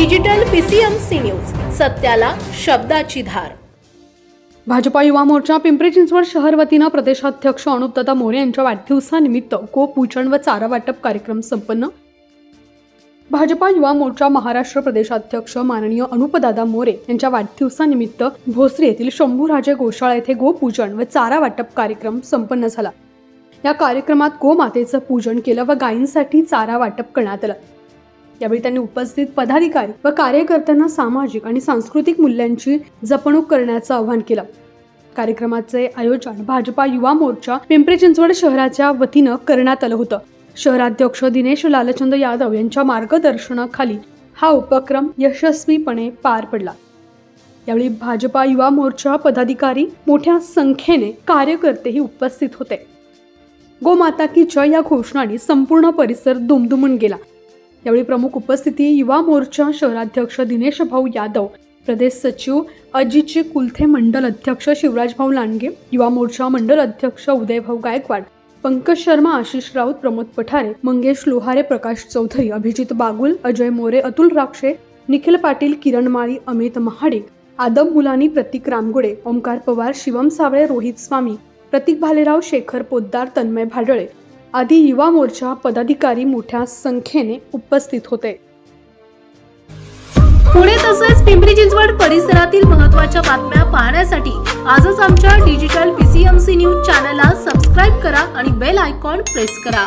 Digital PCMC news सत्याला शब्दाची धार. भाजपा युवा मोर्चा पिंपरी चिंचवड शहर वतीनं प्रदेशाध्यक्ष अनुपदादा मोरे यांच्या वाढदिवसानिमित्त को व चारा वाटप कार्यक्रम संपन्न. भाजपा युवा मोर्चा महाराष्ट्र प्रदेशाध्यक्ष माननीय अनुपदादा मोरे यांच्या वाढदिवसानिमित्त भोसरी येथील शंभूराजे गोशाळा येथे गोपूजन व चारा वाटप कार्यक्रम संपन्न झाला. या कार्यक्रमात गोमातेचं पूजन केलं व गायींसाठी चारा वाटप करण्यात आलं. यावेळी त्यांनी उपस्थित पदाधिकारी व कार्यकर्त्यांना सामाजिक आणि सांस्कृतिक मूल्यांची जपणूक करण्याचं आवाहन केलं. कार्यक्रमाचे आयोजन भाजपा युवा मोर्चा पिंपरी चिंचवड शहराच्या वतीनं करण्यात आलं होतं. शहराध्यक्ष दिनेश लालचंद यादव यांच्या मार्गदर्शनाखाली हा उपक्रम यशस्वीपणे पार पडला. यावेळी भाजपा युवा मोर्चा पदाधिकारी मोठ्या संख्येने कार्यकर्तेही उपस्थित होते. गोमाता की जय या घोषणाने संपूर्ण परिसर दुमदुमून गेला. यावेळी प्रमुख उपस्थिती युवा मोर्चा शहराध्यक्ष दिनेश भाऊ यादव प्रदेश सचिव अजितजी कुलथे मंडल अध्यक्ष शिवराज भाऊ लांडगे युवा मोर्चा मंडल अध्यक्ष उदयभाऊ गायकवाड पंकज शर्मा आशिष राऊत प्रमोद पठारे मंगेश लोहारे प्रकाश चौधरी अभिजित बागुल अजय मोरे अतुल राक्षे निखिल पाटील किरण माळी अमित महाडिक आदम मुलानी प्रतीक रामगुडे ओंकार पवार शिवम सावळे रोहित स्वामी प्रतीक भालेराव शेखर पोद्दार तन्मय भाडळे आधी युवा मोर्चा पदाधिकारी मोठ्या संख्येने उपस्थित होते. पुणे तसेच पिंपरी चिंचवड परिसरातील महत्त्वाच्या बातम्या पाहण्यासाठी आजच आमच्या डिजिटल पीसीएमसी न्यूज चॅनलला सबस्क्राईब करा आणि बेल आयकॉन प्रेस करा.